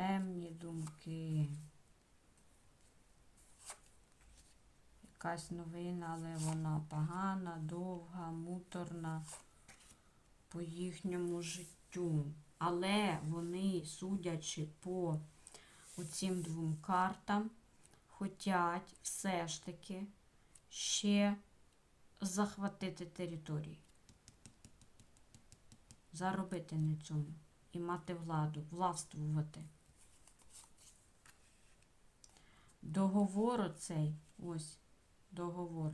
темні думки. Якась новина, але вона погана, довга, муторна по їхньому життю. Але вони, судячи по оцим двом картам, хотять все ж таки ще захватити території. Заробити на цьому і мати владу, властвувати. Договор оцей, ось договор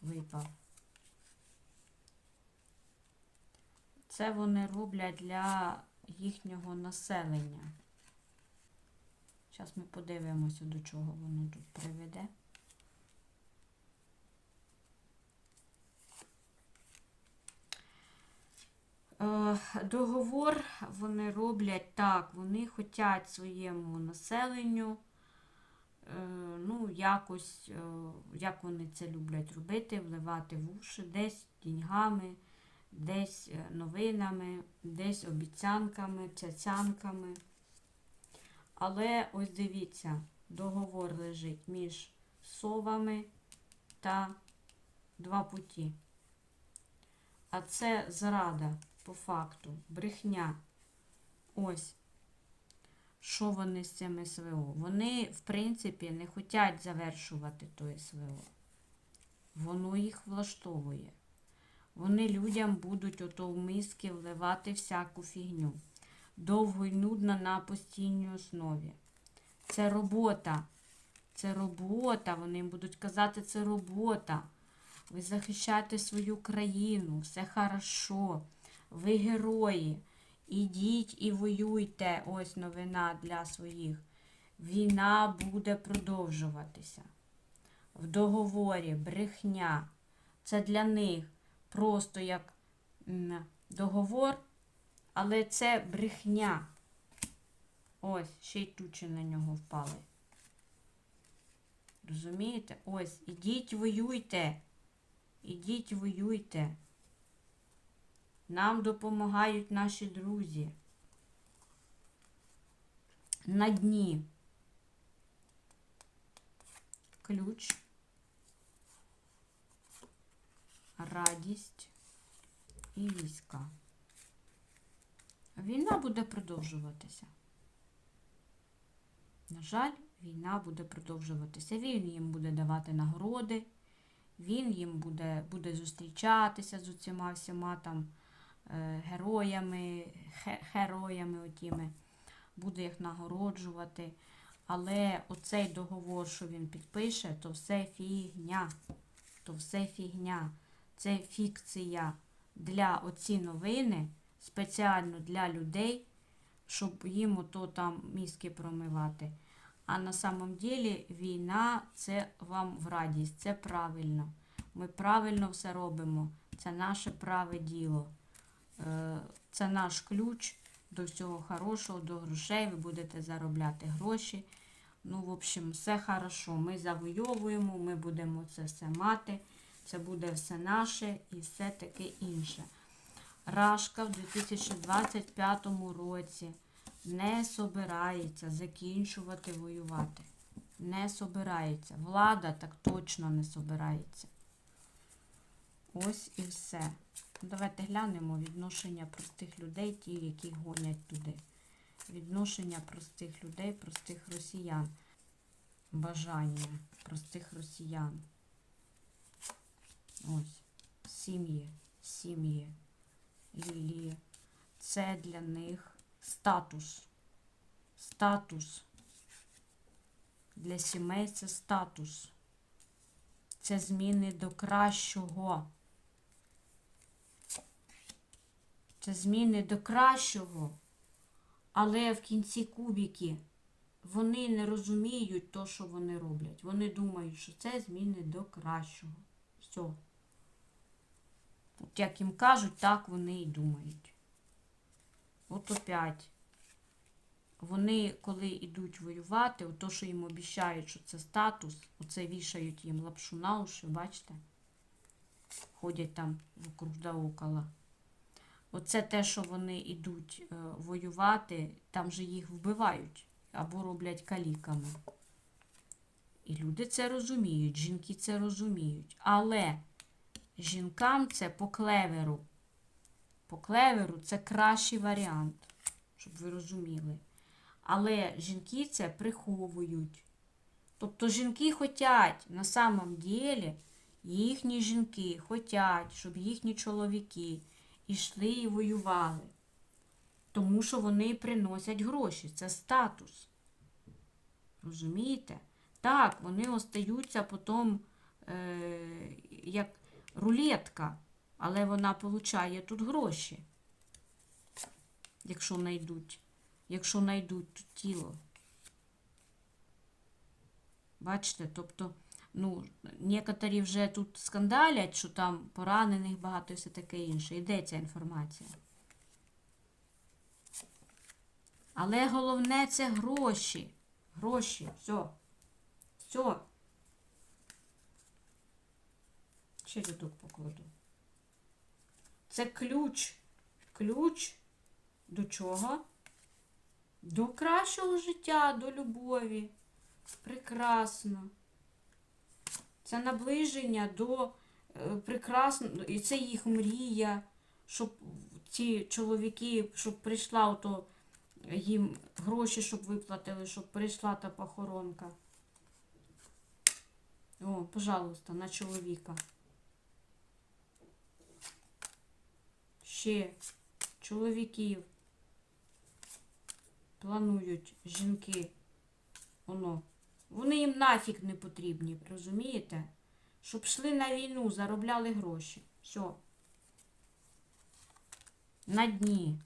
випав. Це вони роблять для їхнього населення. Зараз ми подивимося, до чого воно тут приведе. Е, Договор вони роблять так, вони хочуть своєму населенню, ну, якось, е, як вони це люблять робити, вливати в уші десь деньгами, десь е, новинами, десь обіцянками, цяцянками. Але ось дивіться, договор лежить між совами та два путі. А це зрада по факту, брехня. Ось. Що вони з цим СВО? Вони, в принципі, не хочуть завершувати то СВО. Воно їх влаштовує. Вони людям будуть ото в миски вливати всяку фігню. Довго й нудно на постійній основі. Це робота. Це робота. Вони будуть казати, це робота. Ви захищаєте свою країну, все хорошо. Ви герої. Ідіть і воюйте. Ось новина для своїх. Війна буде продовжуватися. В договорі брехня. Це для них просто як договор, але це брехня. Ось, ще й тучі на нього впали. Розумієте? Ось, ідіть воюйте. Ідіть воюйте. Нам допомагають наші друзі. На дні. Ключ. Радість і війська. Війна буде продовжуватися. На жаль, війна буде продовжуватися. Він їм буде давати нагороди, він їм буде, буде зустрічатися з усіма всіма там героями, героями отіми, буде їх нагороджувати. Але оцей договор, що він підпише, то все фігня. То все фігня. Це фікція для оці новини, спеціально для людей, щоб їм ото там мізки промивати. А на самом деле війна це вам в радість, це правильно. Ми правильно все робимо. Це наше праве діло. Е, Це наш ключ до всього хорошого, до грошей. Ви будете заробляти гроші. Ну, в общем, все хорошо. Ми завойовуємо, ми будемо це все мати. Це буде все наше і все таке інше. Рашка в 2025 році не собирається закінчувати воювати. Не собирається. Влада так точно не собирається. Ось і все. Давайте глянемо відношення простих людей, ті, які гонять туди. Відношення простих людей, простих росіян. Бажання простих росіян. Ось. Сім'ї, сім'ї, лілії. Це для них статус. Статус. Для сімей це статус. Це зміни до кращого. Це зміни до кращого. Але в кінці кубіки вони не розуміють то, що вони роблять. Вони думають, що це зміни до кращого. Все. От як їм кажуть, так вони і думають. От опять. Вони, коли йдуть воювати, то, що їм обіцяють, що це статус, оце вішають їм лапшу на уші, бачите? Ходять там вокруг да около. Оце те, що вони йдуть е, воювати, там же їх вбивають або роблять каліками. І люди це розуміють, жінки це розуміють. Але жінкам це по клеверу. По клеверу це кращий варіант, щоб ви розуміли. Але жінки це приховують. Тобто жінки хотять, на самом ділі, їхні жінки хотять, щоб їхні чоловіки йшли і воювали. Тому що вони приносять гроші. Це статус. Розумієте? Так, вони остаються потім е, як рулетка, але вона получає тут гроші. Якщо знайдуть, якщо знайдуть тіло. Бачите, тобто, ну, некоторі вже тут скандалять, що там поранених багато і все таке інше. Іде ця інформація. Але головне це гроші. Гроші. Все. Все. Ще рядок покладу. Це ключ. Ключ до чого? До кращого життя, до любові. Прекрасно. Це наближення до е, прекрасного, і це їх мрія, щоб ці чоловіки, щоб прийшла ото їм гроші, щоб виплатили, щоб прийшла та похоронка. О, пожалуйста, на чоловіка. Ще чоловіків планують жінки. Воно. Вони їм нафіг не потрібні, розумієте? Щоб йшли на війну, заробляли гроші. Все. На дні.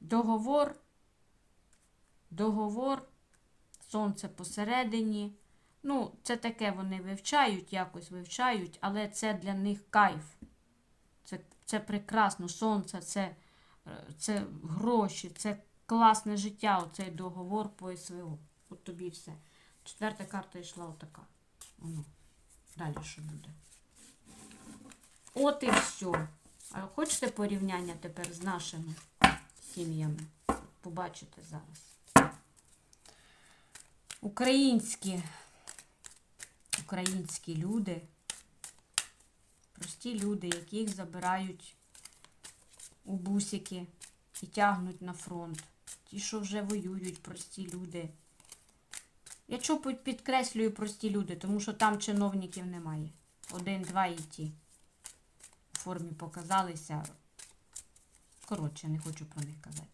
Договор. Договор. Сонце посередині. Ну, це таке вони вивчають, якось вивчають, але це для них кайф. Це, це прекрасно. Сонце, це, е, гроші, це класне життя, оцей договор по СВО. От тобі все. Четверта карта йшла отака. Воно. Далі що буде? От і все. А хочете порівняння тепер з нашими сім'ями? Побачите зараз. Українські, українські люди, прості люди, яких забирають у бусики і тягнуть на фронт. Ті, що вже воюють, прості люди. Я чого підкреслюю прості люди, тому що там чиновників немає. Один, два і ті. У формі показалися. Коротше, не хочу про них казати.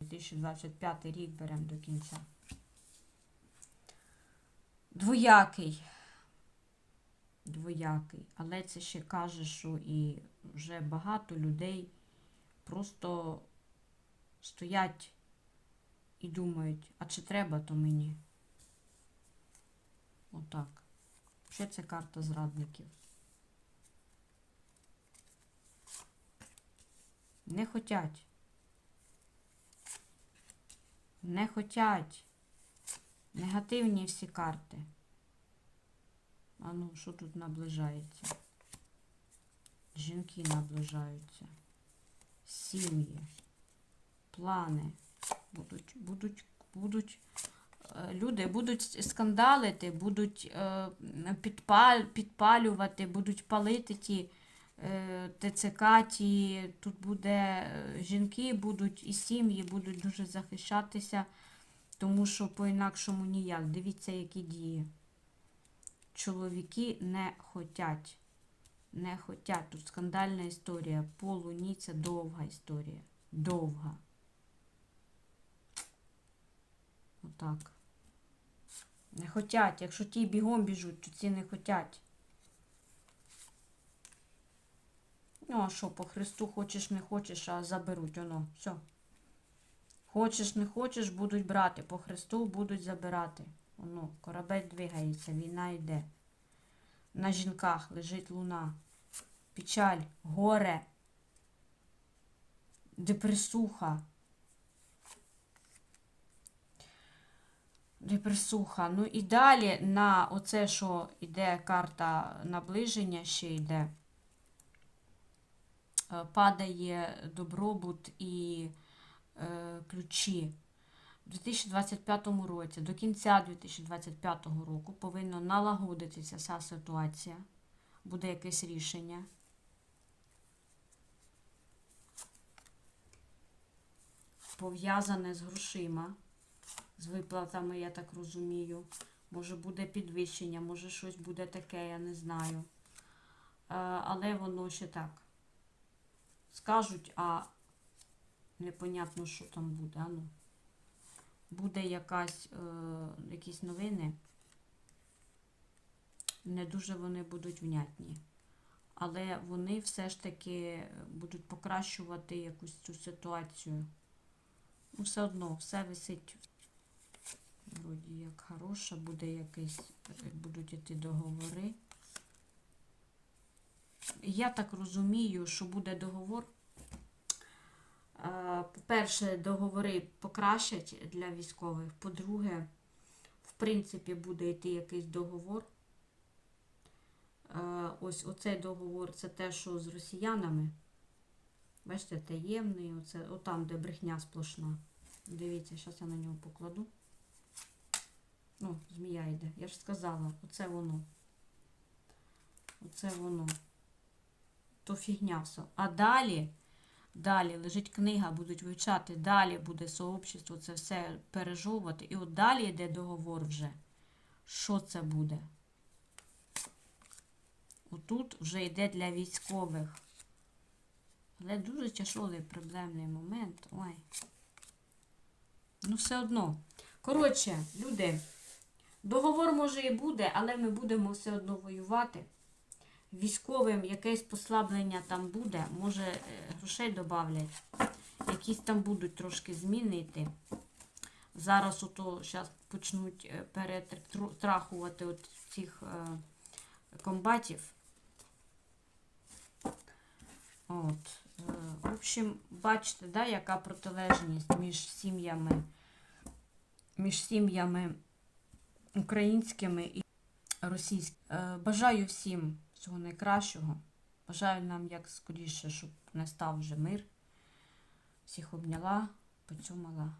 2025 рік беремо до кінця. Двоякий. Двоякий. Але це ще каже, що і вже багато людей просто стоять і думають, а чи треба то мені? Отак. Ще це карта зрадників. Не хотять. Не хотять. Негативні всі карти. А ну, що тут наближається? Жінки наближаються. Сім'ї. Плани. Будуть, будуть, будуть. е, Люди будуть скандалити, будуть е, підпаль, підпалювати, будуть палити ті е, ТЦК, ті, тут буде жінки будуть і сім'ї будуть дуже захищатися, тому що по-інакшому ніяк. Дивіться, які дії. Чоловіки не хотять. Не хотять. Тут скандальна історія. По це довга історія. Довга. Отак. Не хотять. Якщо ті бігом біжуть, то ці не хотять. Ну, а що, по Христу хочеш, не хочеш, а заберуть воно. Все. Хочеш, не хочеш, будуть брати. По Христу будуть забирати. Воно, корабель двигається, війна йде. На жінках лежить луна. Печаль, горе, депресуха. Депресуха. Ну і далі на оце, що йде карта наближення, ще йде. е, падає добробут і е, ключі. У 2025 році, до кінця 2025 року, повинно налагодитися ця ситуація. Буде якесь рішення. Пов'язане з грошима, з виплатами, я так розумію. Може буде підвищення, може щось буде таке, я не знаю. Е, Але воно ще так. Скажуть, а непонятно, що там буде. А ну. Буде якась, е, якісь новини. Не дуже вони будуть внятні. Але вони все ж таки будуть покращувати якусь цю ситуацію. Ну, все одно, все висить. Вроді як хороша, буде якийсь, будуть іти договори. Я так розумію, що буде договор. По-перше, договори покращать для військових. По-друге, в принципі, буде йти якийсь договор. Ось оцей договор це те, що з росіянами. Бачите, таємний, оце, отам, де брехня сплошна. Дивіться, зараз я на нього покладу. Ну, змія йде. Я ж сказала, оце воно. Оце воно. То фігня все. А далі, далі лежить книга, будуть вивчати, далі буде сообщество, це все пережовувати. І от далі йде договор вже. Що це буде? Отут вже йде для військових. Але дуже тяжкий проблемний момент. Ой. Ну, все одно. Коротше, люди, договор може і буде, але ми будемо все одно воювати. Військовим якесь послаблення там буде, може е, грошей додавлять. Якісь там будуть трошки зміни йти. Зараз ото зараз почнуть е, перетрахувати от цих е, комбатів. От. В общем, бачите, да, яка протилежність між сім'ями, між сім'ями українськими і російськими. Е, Бажаю всім всього найкращого. Бажаю нам як скоріше, щоб настав вже мир. Всіх обняла, поцьомала.